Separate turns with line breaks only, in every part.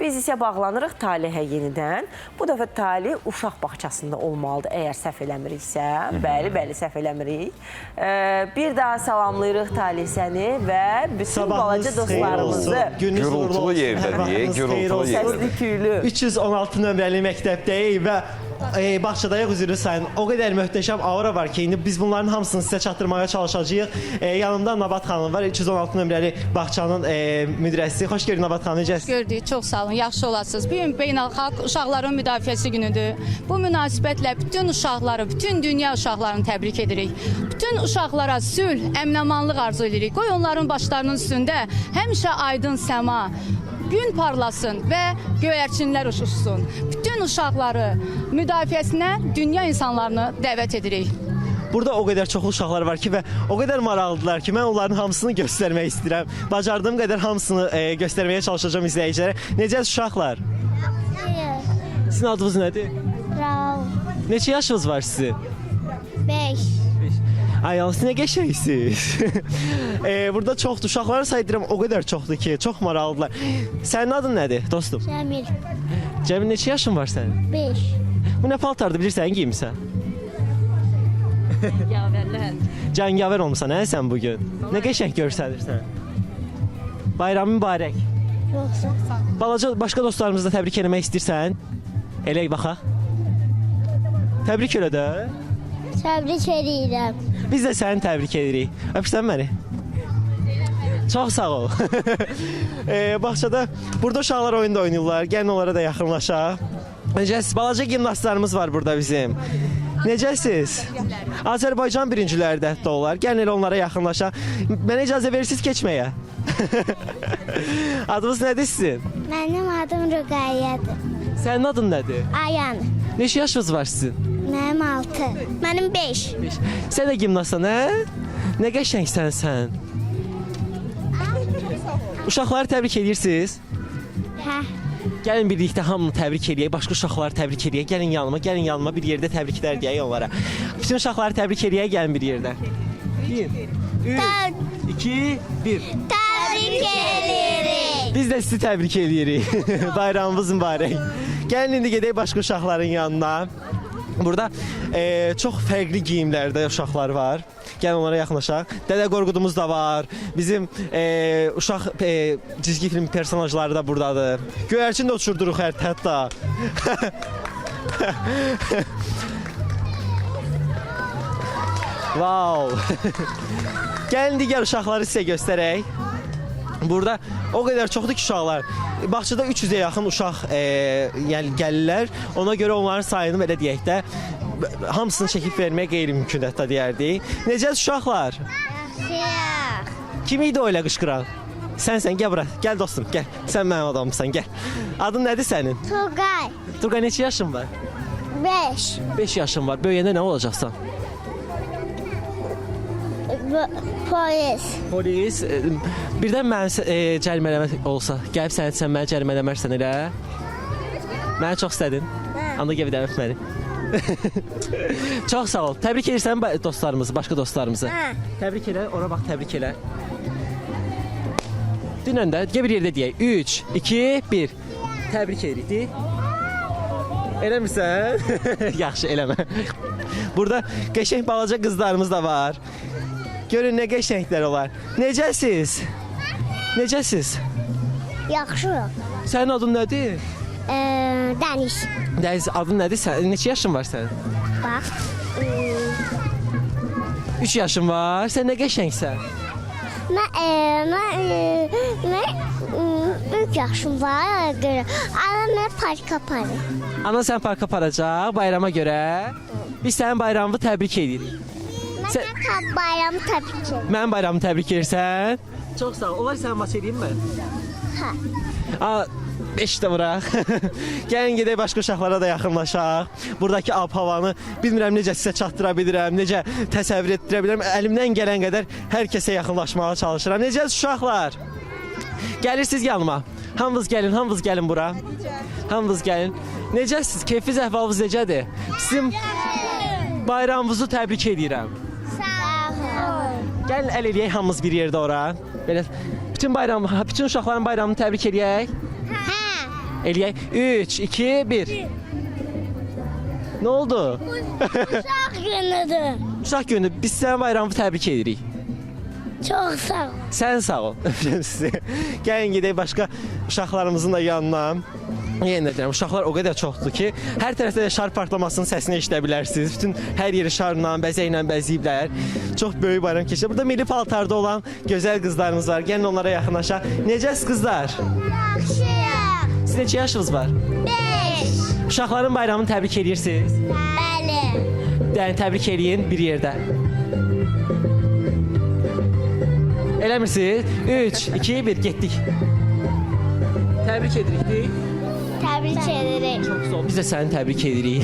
Biz isə bağlanırıq Talihə yenidən. Bu dəfə Talih uşaq bağçasında olmalıdır, əgər səhv eləmiriksə. Bəli, bəli, səhv eləmirik. Ee, bir daha salamlayırıq Talih səni və bütün balaca dostlarımızı.
Gününüz
Gürültülü
uğurlu
yerdədir,
Hər vaxtınız
gürültülü
olsun.
yerdə.
Səsli küylü.
316 nömrəli məktəbdəyik və e, bağçadayıq üzrü sayın. O qədər möhtəşəm aura var ki, indi biz bunların hamısını sizə çatdırmağa çalışacağıq. E, yanımda Nabat xanım var, 316 nömrəli bağçanın e, müdirəsi. Xoş gəldin Nabat xanım, necəsiz?
Gördük, çox sağ olun, yaxşı olasınız. Bu gün beynəlxalq uşaqların müdafiəsi günüdür. Bu münasibətlə bütün uşaqları, bütün dünya uşaqlarını təbrik edirik. Bütün uşaqlara sülh, əminamanlıq arzu edirik. Qoy onların başlarının üstündə həmişə aydın səma, gün parlasın və göyərçinlər uçuşsun. Bütün uşaqları müdafiəsinə dünya insanlarını dəvət edirik.
Burada o qədər çoxlu uşaqlar var ki və o qədər maraqlıdılar ki, mən onların hamısını göstərmək istəyirəm. Bacardığım qədər hamısını e, göstərməyə çalışacağam izləyicilərə. Necəsiz uşaqlar? Sizin adınız nədir?
Bravo.
Neçə yaşınız var sizin?
5.
Ay yalnız nə qəşəngsiniz. e, burada çoxdur. Uşaqları saydıram o qədər çoxdur ki, çox maraqlıdılar. Sənin adın nədir, dostum?
Cəmil.
Cəmin neçə yaşın var sənin?
5.
Bu nə paltardır bilirsən, giymisən? Cəngavər olmusan hə sən bu gün? Nə qəşəng görsənirsən. Bayram mübarək.
Yoxsa.
Balaca başqa dostlarımızı da təbrik etmək istəyirsən? Elə baxaq. Təbrik elə də.
Təbrik edirəm.
Biz də səni təbrik edirik. Öpürsən məni? Çox sağ ol. e, bağçada burada uşaqlar oyunda oynayırlar. Gəlin onlara da yaxınlaşaq. Necəsiz? Balaca gimnastlarımız var burada bizim. Necəsiz? Azərbaycan birinciləri də hətta olar. Gəlin elə onlara yaxınlaşaq. Mənə icazə verirsiniz keçməyə. Adınız nədir sizin?
Mənim adım Rüqəyyədir.
Sənin adın nədir?
Ayan.
Neçə yaşınız var sizin?
Mənim 6. Mənim 5.
Beş. Sən də gimnastsan, hə? Nə qəşəngsən sən. Uşaqları təbrik edirsiniz.
Hə.
Gəlin birlikdə hamını təbrik eləyək, başqa uşaqları təbrik eləyək. Gəlin yanıma, gəlin yanıma bir yerdə təbriklər deyək onlara. Bütün uşaqları təbrik eləyək, gəlin bir yerdə. 1 3 2 1
Təbrik edirik.
Biz də sizi təbrik eləyirik. Bayramınız mübarək. Gəlin indi gedək başqa uşaqların yanına. Burada e, çox fərqli geyimlərdə uşaqlar var. Gəlin onlara yaxınlaşaq. Dədə Qorqudumuz da var. Bizim e, uşaq e, cizgi film personajları da burdadır. Göyərçin də uçurduruq hər hətta. Wow. Gəlin digər uşaqları sizə göstərək. Burada o qədər çoxdur ki uşaqlar. Bağçada 300-ə yaxın uşaq e, yəni gəlirlər. Ona görə onların sayını belə deyək də hamısını çəkib vermək qeyri-mümkün hətta deyərdik. Necəsiz uşaqlar?
Siyah.
Kim idi o elə qışqıran? Sənsən, gəl bura. Gəl dostum, gəl. Sən mənim adamımsan, gəl. Adın nədir sənin?
Turqay.
Turqay neçə yaşın var?
5.
5 yaşın var. Böyüyəndə nə olacaqsan?
Polis.
Polis e, birdən məni e, cərimələmək olsa, gəlib səni sən məni cərimələmərsən elə? Məni çox istədin? Anda gəl bir də öp məni. çox sağ ol. Təbrik edirsən ba- dostlarımızı, başqa dostlarımızı.
Hə.
Təbrik elə, ora bax təbrik elə. Dinən də gəl bir yerdə deyək. 3 2 1. Təbrik edirik. Di. Eləmirsən? Yaxşı, eləmə. Burada qəşəng balaca qızlarımız da var. Görün nə qəşənglər olar. Necəsiz? Necəsiz?
Yaxşı.
Sənin adın nədir?
Ee, dəniz.
Dəniz adın nədir? Sən neçə yaşın var sənin?
Bax.
3 yaşın var. Sən nə qəşəngsən.
Mən e, mən e, mən 3 yaşım var görə. Anam mən parka aparır.
Ana sən parka aparacaq bayrama görə. Biz sənin bayramını təbrik edirik. Sən-
Sən... bayramı təbrik edirəm.
Mənim bayramımı təbrik edirsən. Çox sağ ol. Olar sən maç edeyim mi?
Hə.
A 5 də vuraq. Gəlin gedək başqa uşaqlara da yaxınlaşaq. Buradakı ab-havanı bilmirəm necə sizə çatdıra bilirəm, necə təsəvvür etdirə bilirəm. Əlimdən gələn qədər hər kəsə yaxınlaşmağa çalışıram. Necəsiz uşaqlar? Gəlirsiniz yanıma. Hamınız gəlin, hamınız gəlin bura. Hamınız gəlin. Necəsiz? Keyfiniz, əhvalınız necədir? Sizin bayramınızı təbrik edirəm. Gəlin əl eləyək hamımız bir yerdə ora. Belə bütün bayram, bütün uşaqların bayramını təbrik eləyək.
Hə.
Eləyək. 3, 2, 1. Nə oldu?
Uşaq günüdür.
Uşaq günü biz sənin bayramını təbrik edirik.
Çox sağ ol.
Sən sağ ol. Gəlin gedək başqa uşaqlarımızın da yanına. Yenə deyirəm, uşaqlar o qədər çoxdur ki, hər tərəfdə də şar partlamasının səsini eşidə bilərsiniz. Bütün hər yeri şarla, bəzəklə bəzəyiblər. Çox böyük bayram keçir. Burada milli paltarda olan gözəl qızlarımız var. Gəlin onlara yaxınlaşaq. Necəsiz qızlar?
Yaxşıyıq.
Sizin neçə yaşınız var?
5.
Uşaqların bayramını təbrik edirsiniz.
Bəli.
Yəni təbrik eləyin bir yerdə. Eləmirsiniz? 3, 2, 1 getdik. Təbrik edirik. Deyil?
Təbrik edirik.
Çox sağ ol. Biz də səni təbrik edirik.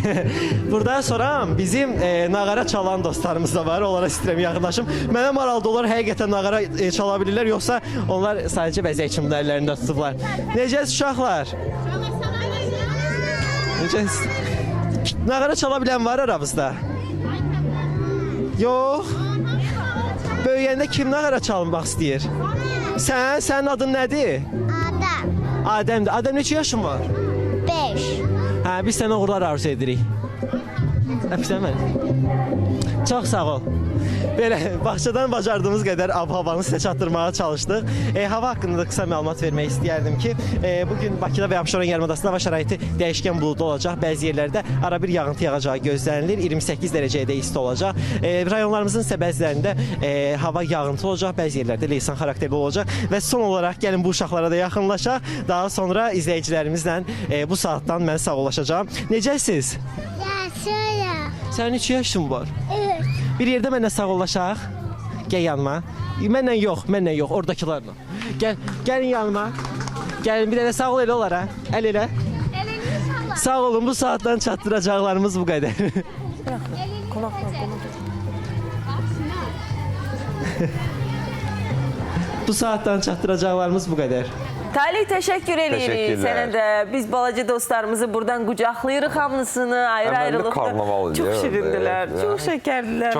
Burada sonra bizim e, nağara çalan dostlarımız da var. Onlara istəyirəm yaxınlaşım. Mənə maraqlı onlar həqiqətən nağara e, çala bilirlər yoxsa onlar sadəcə bəzək kimi əllərində tutublar. Necəsiz uşaqlar? Necəsiz? Nağara çala bilən var aramızda? Yox. Böyüyəndə kim nağara çalmaq istəyir? Sən, sənin adın nədir?
Adam.
Adəmdir. Adəm neçə yaşın var?
5.
Hə, biz sənə uğurlar arzu edirik. Öpsən məni. Çox sağ ol. Belə bağçadan bacardığımız qədər ab-havanı sizə çatdırmağa çalışdıq. E, hava haqqında da qısa məlumat vermək istəyərdim ki, e, bu gün Bakıda və Abşeron yarımadasında hava şəraiti dəyişkən buludlu olacaq. Bəzi yerlərdə ara bir yağıntı yağacağı gözlənilir. 28 dərəcəyə isti olacaq. E, rayonlarımızın isə bəzilərində e, hava yağıntı olacaq, bəzi yerlərdə leysan xarakterli olacaq və son olaraq gəlin bu uşaqlara da yaxınlaşaq. Daha sonra izləyicilərimizlə e, bu saatdan mən sağollaşacağam. Necəsiz?
Yaxşıyıq.
Sənin 3 yaşın var.
Evet.
Bir yerdə mənlə sağollaşaq. Gəl yanıma. Mənlə yox, mənlə yox, oradakılarla. Gəl, gəlin yanıma. Gəlin bir dənə sağ ol elə onlara. Əl elə. Sağ olun bu saatdan çatdıracaqlarımız bu
qonaq.
bu saatdan çatdıracaqlarımız bu qədər.
Talih edirik
Təşəkkürlər.
sənə də. Biz balaca dostlarımızı buradan qucaqlayırıq hamısını,
karnaval
Çox
idi,
şirindilər,
evet.
çox şəkərlilər.